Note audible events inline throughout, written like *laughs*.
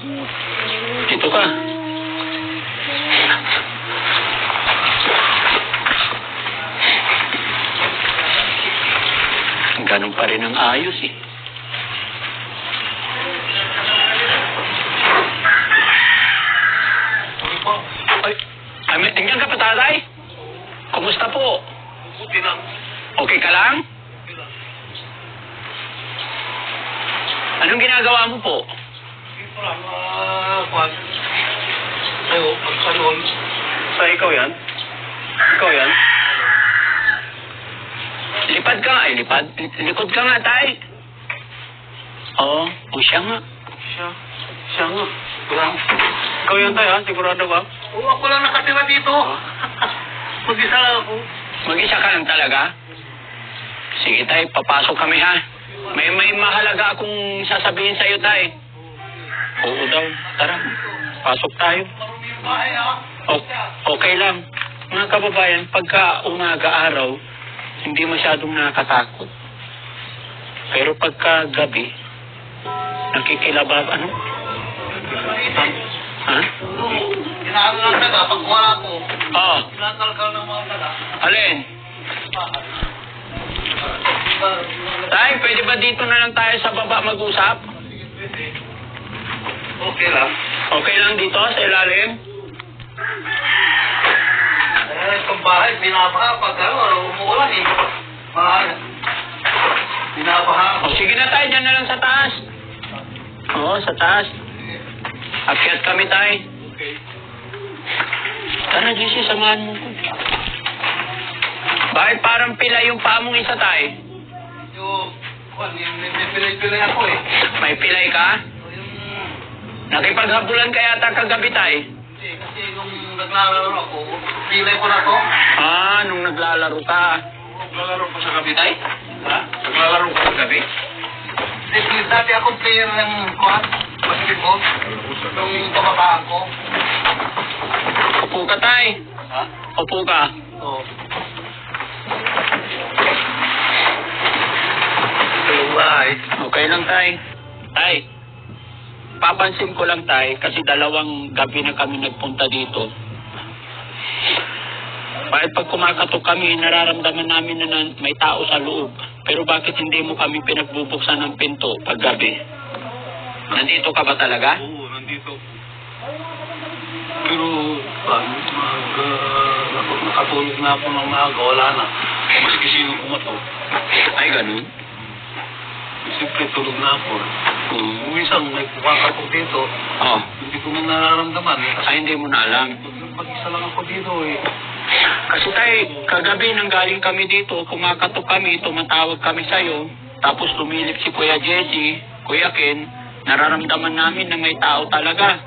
Dito ka. Ganun pa rin ang ayos eh. Ay, tingnan ka pa tatay? Kumusta po? Buti lang. Okay ka lang? Anong ginagawa mo po? Lang, ah, kwan. Ayo, magsalon. Sa ikaw yan? Ikaw yan? Lipad ka nga, eh, lipad. Likod ka nga, tay. Oo, o siya nga. Siya. Siya nga. Wala. Ikaw yan tayo, ha? Sigurado ka? Oo, ako lang nakatira dito. *laughs* Mag-isa lang ako. Mag-isa ka lang talaga? Sige, tay, papasok kami, ha? May may mahalaga akong sasabihin sa'yo, tay. Oo daw. Tara, pasok tayo. O- okay lang. Mga kababayan, pagka umaga araw, hindi masyadong nakakatakot. Pero pagka gabi, nakikilabab, ano? Ha? Inaano lang taga, pag wala ko, Oo. tinatalkal ng mga taga. Alin? Tay, pwede ba dito na lang tayo sa baba mag-usap? Okay lang. Okay lang dito sa ilalim? Eh, itong bahay, binabaha pag ano, umuulan eh. Bahay. Binabaha. O sige na tayo, dyan na lang sa taas. Oo, sa taas. Akyat kami tayo. Okay. Tara, JC, samahan mo ko. Bakit parang pila yung paa mong isa tayo? Yung, kwan, yung may may pilay-pilay ako eh. May pilay ka? Nakipaghabulan ka yata kagabi tayo. hindi, kasi nung naglalaro ako, pilay ko na to. Ah, nung naglalaro ka. Naglalaro ko sa gabi tayo? Ha? Naglalaro ko sa gabi? Hindi, dati ako player ng kwan, basketball. Nung pababaan ko. Upo ka tayo. Ha? Upo ka. Oo. Ito yung bahay. Okay lang tay. Tay, papansin ko lang tay kasi dalawang gabi na kami nagpunta dito. Bakit pag kumakatok kami, nararamdaman namin na may tao sa loob. Pero bakit hindi mo kami pinagbubuksan ng pinto pag gabi? Nandito ka ba talaga? Oo, nandito. Pero, pag mag, uh, nakatulog na ako ng maaga, wala na. Maski sino kumato. Ay, ganun. Siyempre, tulog na ako. Hmm. Minsan, may kumakatok dito. Oh, Hindi ko na nararamdaman eh. Kasi ay hindi mo na alam. pag-isa lang ako dito eh. Kasi tay, kagabi nang galing kami dito, kumakatok kami, tumatawag kami sa'yo, tapos lumilip si Kuya Jesse, Kuya Ken, nararamdaman namin na may tao talaga.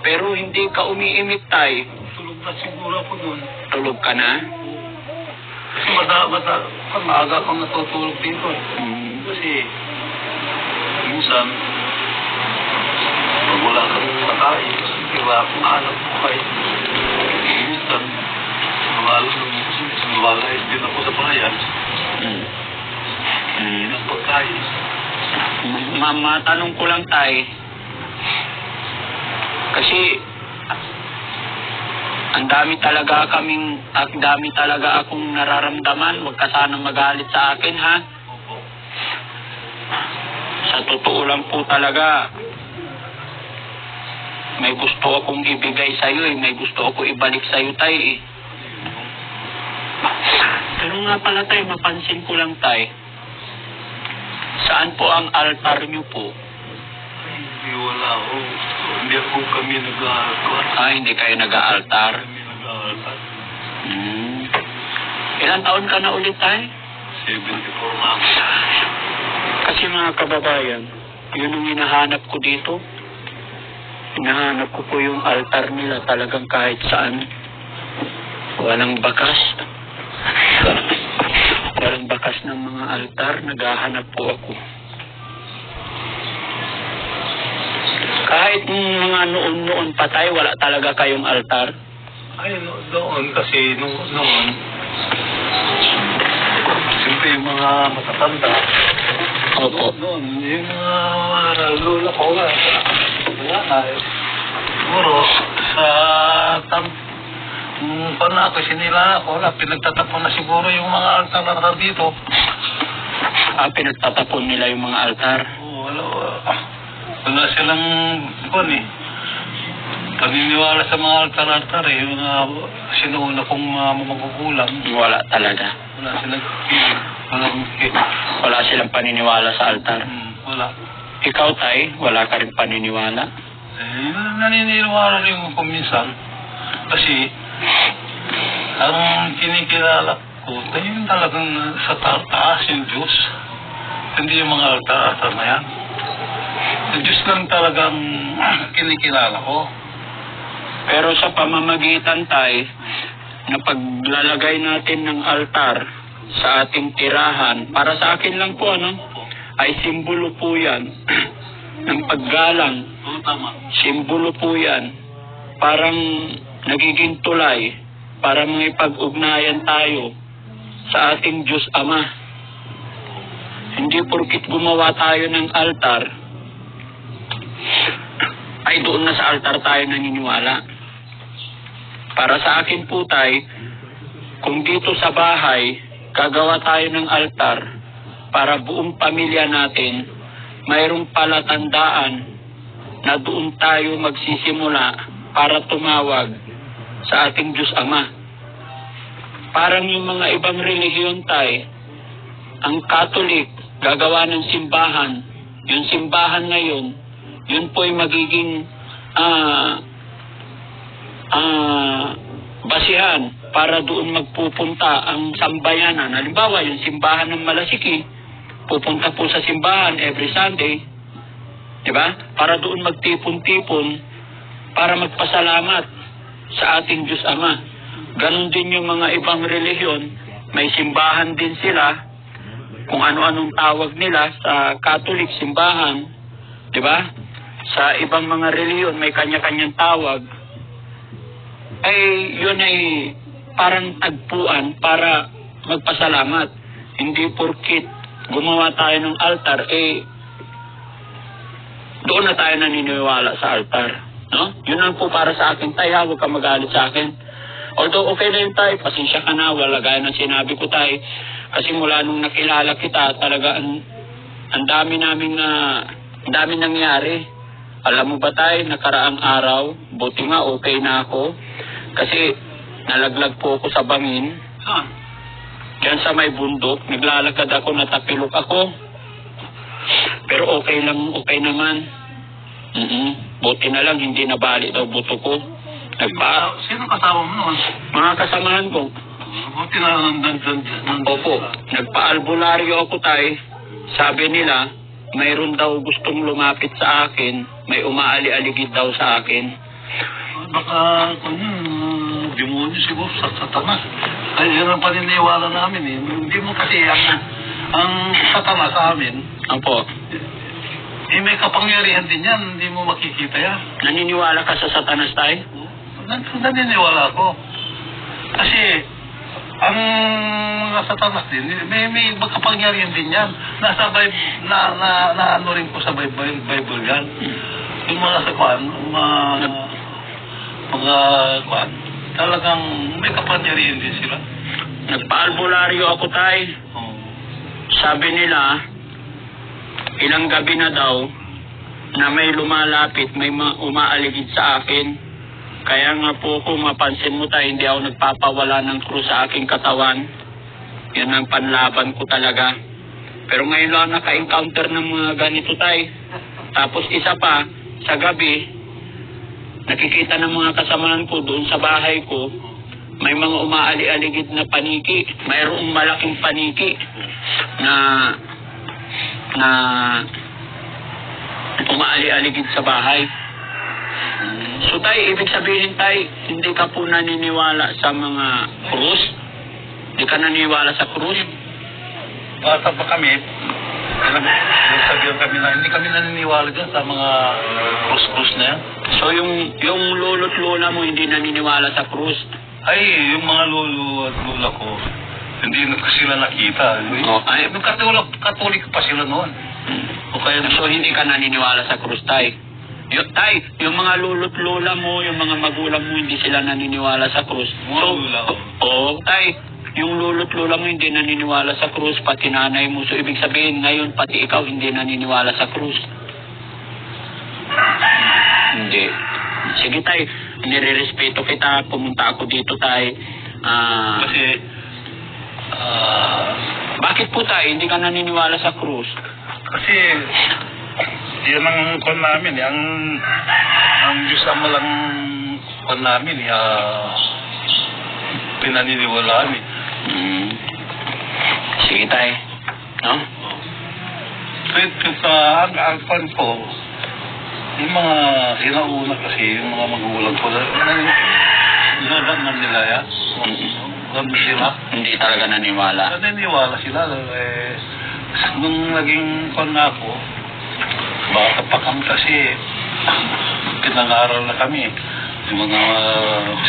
Pero hindi ka umiimik tay. Tulog na siguro ako dun. Tulog ka na. Kasi mada, mada, maaga akong natutulog dito eh. Hmm. Kasi, minsan, pag wala kang makain, wala akong hanap buhay. Minsan, sinawala sinawala din ako sa bayan, hindi Hmm. ng pagkain. Ma matanong ko lang tay, kasi ang dami talaga kaming, ang dami talaga akong nararamdaman. Huwag ka sana magalit sa akin, ha? Sa totoo lang po talaga, may gusto akong ibigay sa'yo eh. May gusto ako ibalik sa'yo, tay eh. Pero nga pala, tay, mapansin ko lang, tay. Saan po ang altar niyo po? Ay, hindi wala ako. Hindi ako kami nag-aalkat. Ah, hindi kayo nag-aaltar. Kami nag-aalkat. Hmm. Ilang taon ka na ulit, tay? 74 na ako. Kasi mga kababayan, yun ang hinahanap ko dito. Hinahanap ko po yung altar nila talagang kahit saan. Walang bakas. *laughs* Walang bakas ng mga altar. Naghahanap po ako. Kahit mga noon-noon patay, wala talaga kayong altar. Ay, no, doon kasi nung noon, siyempre yung mga matatanda, Opo. noon, yung mga lola ko nga, na. Siguro, sa tam... Kung paano ako, sinila ako, wala, pinagtatapon na siguro yung mga altar-altar dito. Ah, pinagtatapon nila yung mga altar. Oo, wala, wala, silang, kung eh, paniniwala sa mga altar-altar eh, yung mga sinuuna kong mga magugulang. Wala talaga. Wala silang. Walang kilig. Wala silang paniniwala sa altar. Hmm, wala. Ikaw, Tay, wala ka rin paniniwala. Eh, naniniwala rin ako minsan. Kasi, ang kinikilala ko, tayo yung talagang sa ta- taas yung Diyos. Hindi yung mga altar-altar na yan. Yung Diyos lang talagang *clears throat* kinikilala ko. Pero sa pamamagitan, Tay, na paglalagay natin ng altar sa ating tirahan, para sa akin lang po, ano, ay simbolo po yan *clears throat* ng paggalang. Simbolo po yan. Parang nagiging tulay para may pag-ugnayan tayo sa ating Diyos Ama. Hindi porkit gumawa tayo ng altar, *clears throat* ay doon na sa altar tayo naniniwala. Para sa akin po tay, kung dito sa bahay, gagawa tayo ng altar para buong pamilya natin mayroong palatandaan na doon tayo magsisimula para tumawag sa ating Diyos Ama. Parang yung mga ibang relihiyon tay, ang Katolik gagawa ng simbahan. Yung simbahan na yun, yun po'y magiging ah ah basihan para doon magpupunta ang sambayanan. Halimbawa, yung simbahan ng Malasiki, pupunta po sa simbahan every Sunday, di ba? Para doon magtipon-tipon, para magpasalamat sa ating Diyos Ama. Ganon din yung mga ibang relihiyon, may simbahan din sila, kung ano-anong tawag nila sa Catholic simbahan, di ba? Sa ibang mga reliyon may kanya-kanyang tawag. Ay yun ay parang tagpuan para magpasalamat. Hindi porkit gumawa tayo ng altar, eh doon na tayo naniniwala sa altar. No? Yun lang po para sa akin, tay, ha? Huwag ka magalit sa akin. Although okay na yun, tay, pasensya ka na, wala gaya ng sinabi ko, tay. Kasi mula nung nakilala kita, talaga ang, ang dami namin na, ang dami nangyari. Alam mo ba tay, nakaraang araw, buti nga okay na ako. Kasi nalaglag po ako sa bangin. Saan? Diyan sa may bundok, naglalakad ako, natapilok ako. Pero okay lang, okay naman. mm Buti na lang, hindi nabali daw buto ko. Nagpa, Sino kasama mo noon? mga kasamahan ko, Buti na nandun dyan. opo, nagpa-albularyo ako tay. Sabi nila, mayroon daw gustong lumapit sa akin, may umaali-aligid daw sa akin. Baka, kung demonyo siguro sa satanas. Ay, yun ang paniniwala namin eh. Hindi mo kasi ang, ang satanas sa amin, Opo, eh may kapangyarihan din yan, hindi mo makikita yan. naniniwala ka sa satanas tay? Nan- Naniniwala ako. Kasi, ang mga satanas din, may, may makapangyarihan din yan. Nasa Bible, na, na, na ano rin ko sa Bible, Bible yan. Yung mga sa kwan, mga, mga kwan, talagang may kapangyarihan din sila. Nagpa-albularyo ako tay. Oh. Sabi nila, ilang gabi na daw na may lumalapit, may ma- umaaligid sa akin. Kaya nga po kung mapansin mo tayo, hindi ako nagpapawala ng krus sa aking katawan. Yan ang panlaban ko talaga. Pero ngayon lang naka-encounter ng mga ganito tayo. Tapos isa pa, sa gabi, nakikita ng mga kasamahan ko doon sa bahay ko, may mga umaali-aligid na paniki. Mayroong malaking paniki na na umaali-aligid sa bahay. So tayo, ibig sabihin tayo, hindi ka po naniniwala sa mga krus? Hindi ka naniniwala sa krus? Bata pa kami, alam mo, sabihan kami na, hindi kami naniniwala dyan sa mga krus-krus na yan. So yung, yung lolo't lola mo hindi naniniwala sa krus? Ay, yung mga lolo at lola ko, hindi na kasi sila nakita. Oh, ay- Yung katolik, katolik pa sila noon. O kaya, So hindi ka naniniwala sa krus tayo? Yung, tay, yung mga lolo't lola mo, yung mga magulang mo, hindi sila naniniwala sa krus. Mga lula ko. Oo, tay, yung lolo't lola mo hindi naniniwala sa krus, pati nanay mo. So, ibig sabihin, ngayon, pati ikaw hindi naniniwala sa krus. Hindi. Sige, tay, nire-respeto kita. Pumunta ako dito, tay. Ah, Kasi, ah, bakit po, tay, hindi ka naniniwala sa krus? kasi, yan ang kwan namin, eh, ang, ang Diyos ang malang kwan namin, eh, ah, pinaniniwalaan eh. Mm. Sige, tay. No? Kahit sa ang, ang ko, yung mga sinauna kasi, yung mga magulang ko, nilalang nila yan. Ganun sila. Hindi talaga naniwala. Naniniwala sila. Eh, nung naging kon na ako, bata pa kami kasi pinangaral na kami. Yung mga...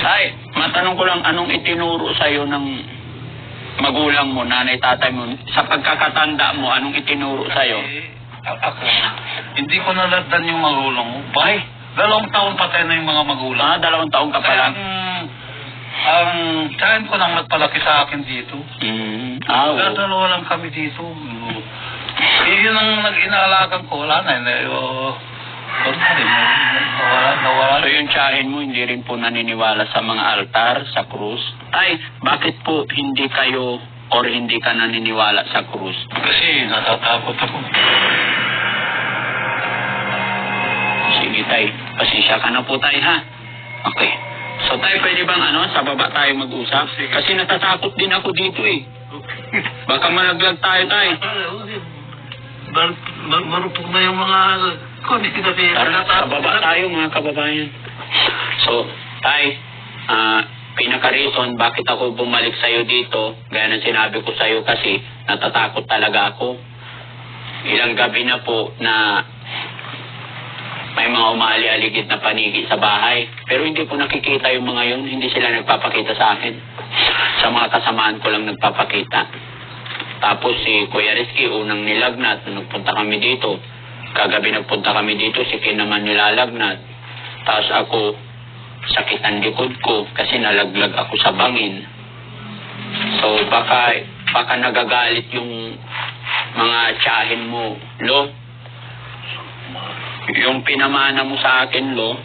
Tay, matanong ko lang, anong itinuro sa'yo ng magulang mo, nanay, tatay mo? Sa pagkakatanda mo, anong itinuro sa'yo? Eh, ako, hindi ko nalatdan yung magulang mo. Ay, dalawang taon patay na yung mga magulang. Ah, dalawang taong ka pa Kaya lang. ang, ang tiyan ko nang nagpalaki sa akin dito. Mm. Ah, oo. Lang kami dito. Eh, yun ang nag-inaalagan ko. Wala na. Eh, oh, wala na rin. Nawala, nawala. So yung tiyahin mo, hindi rin po naniniwala sa mga altar, sa krus. Ay, bakit po hindi kayo or hindi ka naniniwala sa krus? Kasi natatakot ako. Sige, tay. Pasensya ka na po, tay, ha? Okay. So, tay, pwede bang ano, sa baba tayo mag-usap? Kasi natatakot din ako dito, eh. *laughs* Baka malaglag tayo, tay. Mar- mar- marupok na yung mga komite kasi. Tara, sa baba tayo, mga kababayan. So, tay, ah, pinaka-reason bakit ako bumalik sa'yo dito, gaya ng sinabi ko sa'yo kasi natatakot talaga ako. Ilang gabi na po na may mga umali-aligid na panigi sa bahay. Pero hindi ko nakikita yung mga yun. Hindi sila nagpapakita sa akin. Sa mga kasamaan ko lang nagpapakita. Tapos si Kuya Rizky, unang nilagnat, nagpunta kami dito. Kagabi nagpunta kami dito, si Ken naman nilalagnat. Tapos ako, sakit ang likod ko kasi nalaglag ako sa bangin. So baka, baka nagagalit yung mga tiyahin mo, Lo. Yung pinamana mo sa akin, Lo,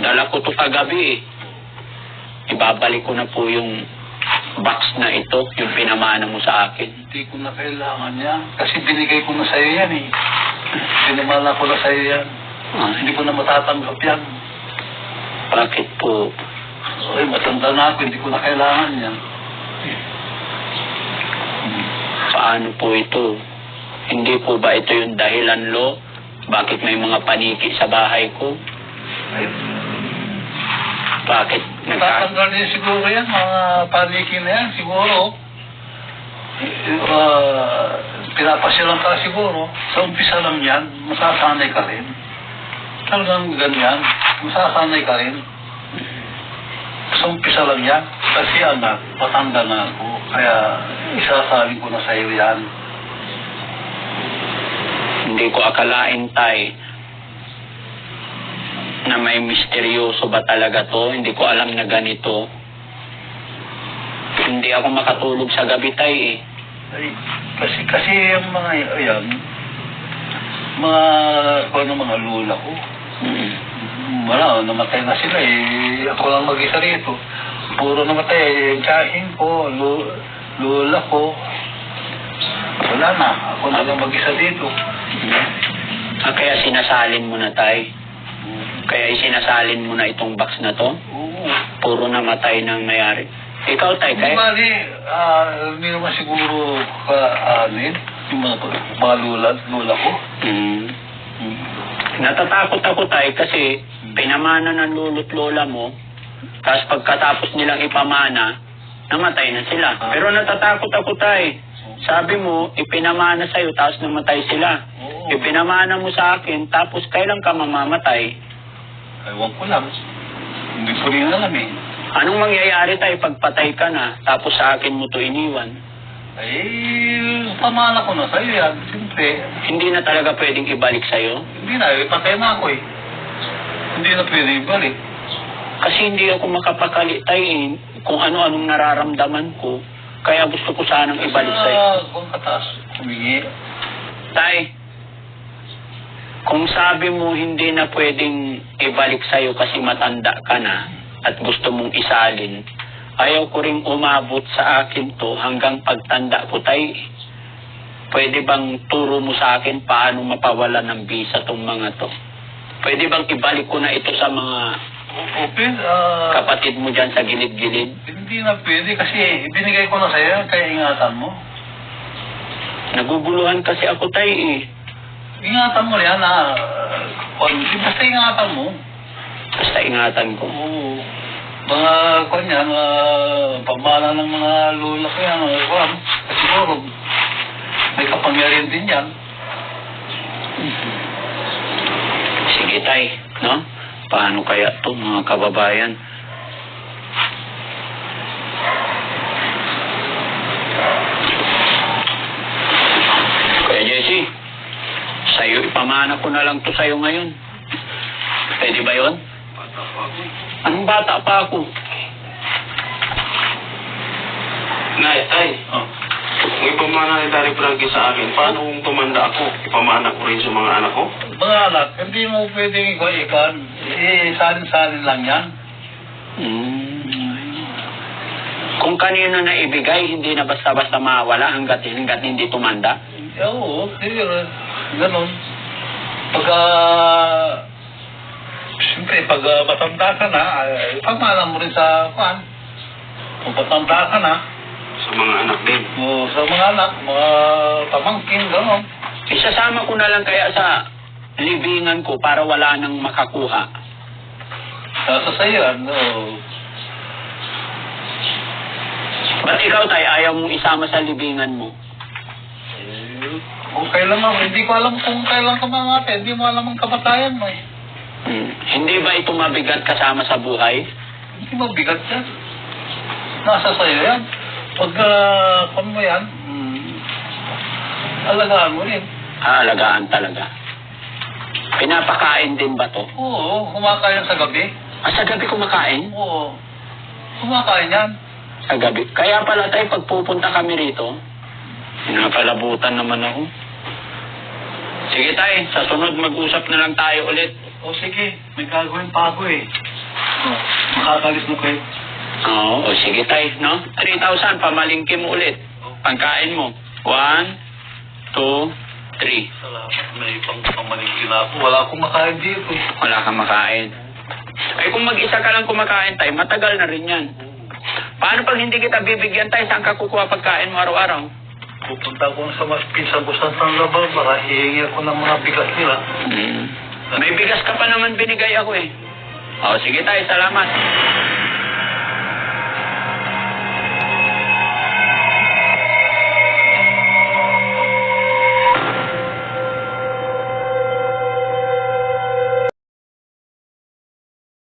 dala ko to kagabi eh. Ibabalik ko na po yung box na ito, yung pinamana mo sa akin. Hindi ko na kailangan yan. Kasi binigay ko na sa'yo yan eh. Pinamala ko na sa'yo yan. Ah, Hindi ko na matatanggap yan. Bakit po? Ay, matanda na ako. Hindi ko na kailangan yan. Paano po ito? Hindi po ba ito yung dahilan, Lo? Bakit may mga paniki sa bahay ko? Ay, Bakit nagka... Natatanggal din siguro yan, mga paniki na yan, siguro. Uh, pinapasyalan ka siguro. Sa umpisa lang yan, masasanay ka rin. Talagang ganyan, masasanay ka rin. Sa umpisa lang yan. Kasi anak, patanda na ako. Kaya isasabi ko na sa iyo yan. Hindi ko akalain, Tay, na may misteryoso ba talaga to. Hindi ko alam na ganito. Hindi ako makatulog sa gabi, Tay, eh. Ay, kasi, kasi yung mga yan, mga, ano, mga lula ko. Wala, namatay na sila eh. Ako lang mag-isa rito. Puro namatay eh. Tsahin ko, lu- lula ko. Wala na. Ako na lang mag-isa dito. Ah, kaya sinasalin mo na, Tay. Kaya sinasalin mo na itong box na to. Oo. Puro namatay nang mayari. Ikaw, Tay, kaya... bali, ah, hindi naman siguro ka, ano yun, yung mga, mga lula, lula ko. Mm. Hmm. Natatakot ako, Tay, kasi pinamana ng lolo't lola mo, tapos pagkatapos nilang ipamana, namatay na sila. Pero natatakot ako, Tay. Sabi mo, ipinamana sa'yo, tapos namatay sila. Oo. Ipinamana mo sa akin, tapos kailan ka mamamatay? Ewan ko lang. Hindi ko rin alam eh. Anong mangyayari tayo pag patay ka na, tapos sa akin mo to iniwan? Eh, pamana ko na sa'yo yan. Siyempre, Hindi na talaga pwedeng ibalik sa'yo? hindi na, eh, patay na ako eh. Hindi na pwede ibalik. Kasi hindi ako makapakali, tay, eh, kung ano-anong nararamdaman ko. Kaya gusto ko sanang ibalik sa'yo. Ah, kung katas, humingi. Tay, kung sabi mo hindi na pwedeng ibalik sa'yo kasi matanda ka na at gusto mong isalin, ayaw ko ring umabot sa akin to hanggang pagtanda ko, tay. Pwede bang turo mo sa akin paano mapawala ng visa tong mga to? Pwede bang ibalik ko na ito sa mga Open, ah, kapatid mo dyan sa gilid-gilid? hindi na pwede kasi ibinigay ko na sa'yo, kaya ingatan mo. Naguguluhan kasi ako, tay, eh. Ingatan mo yan na, uh, basta ingatan mo. Basta ingatan ko. Oo. Mga kwan yan, mga pamana ng mga lula ko yan, mga kwan. Siguro, may kapangyarihan din yan. Sige, tay, no? Paano kaya to mga kababayan? Kuya Jesse, sa'yo, ipamana ko na lang to sa'yo ngayon. Pwede ba yon? Bata pa ako. Anong bata pa ako? Nay, tay. Oh. Kung ipamana ni Dari Frankie sa akin, paano kung tumanda ako? Ipamana ko rin sa mga anak ko? Mga anak, hindi mo pwedeng ikaw-ikan. Eh, salin-salin lang yan. Hmm. Kung kanino na ibigay, hindi na basta-basta mawala hanggat, hanggat hindi tumanda. Eh, oo, siguro, ganun. Pagka, siyempre, pag uh, matanda ka na, ay, pamana mo rin sa, kwan. Kung matanda ka na, Sa mga anak din. o sa mga anak, mga pamangkin, gano'n. Isasama ko na lang kaya sa libingan ko para wala nang makakuha. Nasa sa'yo, ano, Ba't ikaw tayo ayaw mong isama sa libingan mo? eh, kung kailan mo, hindi ko alam kung kailan ka mamate, hindi mo alam ang kamatayan mo eh. Hmm. Hindi ba ito mabigat kasama sa buhay? Hindi mo bigat yan. Nasa sa'yo yan. Pag, uh, kung mo yan, mm, alagaan mo rin. Aalagaan talaga. Pinapakain din ba to? Oo, kumakain sa gabi. Ah, sa gabi kumakain? Oo, kumakain yan. Sa gabi. Kaya pala tayo pag pupunta kami rito, pinapalabutan naman ako. Sige tayo, sa sunod mag-usap na lang tayo ulit. O sige, may gagawin pa ako eh. Oh, makakalis mo kayo. Oo, o sige tayo, no? 3,000, pamalingki mo ulit. Pagkain mo. One, two, three. Salamat, may pang pamalingki na ako. Wala akong makain dito eh. Wala kang makain. Ay kung mag-isa ka lang kumakain tayo, matagal na rin yan. Paano pag hindi kita bibigyan tayo, saan ka kukuha pagkain mo araw-araw? Pupunta ko sa mas pinsan ko sa San Labal, baka hihingi ako ng mga bigas nila. Hmm. May bigas ka pa naman binigay ako eh. O, sige tayo, salamat.